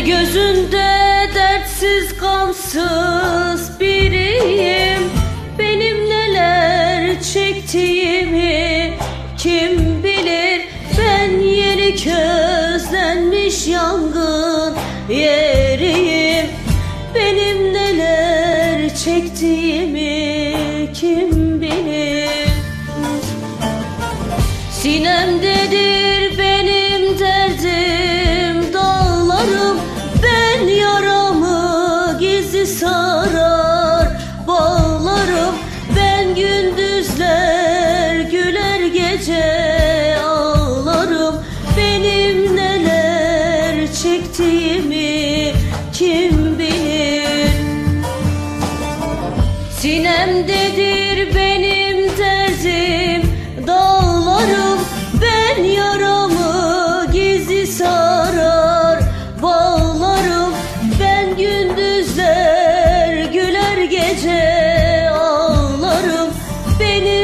gözünde dertsiz gamsız biriyim. Benim neler çektiğimi kim bilir? Ben yeni közlenmiş yangın yeriyim ağlarım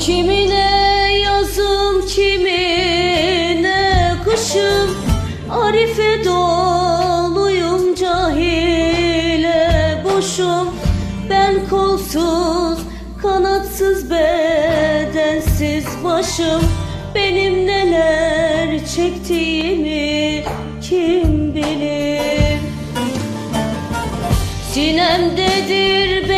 kimine yazım kimine kışım. Arife doluyum cahile boşum. Ben kolsuz kanatsız bedensiz başım. Benim neler çektiğimi kim bilir? Sinemdedir benim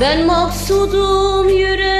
Ben maksudum yüreğimde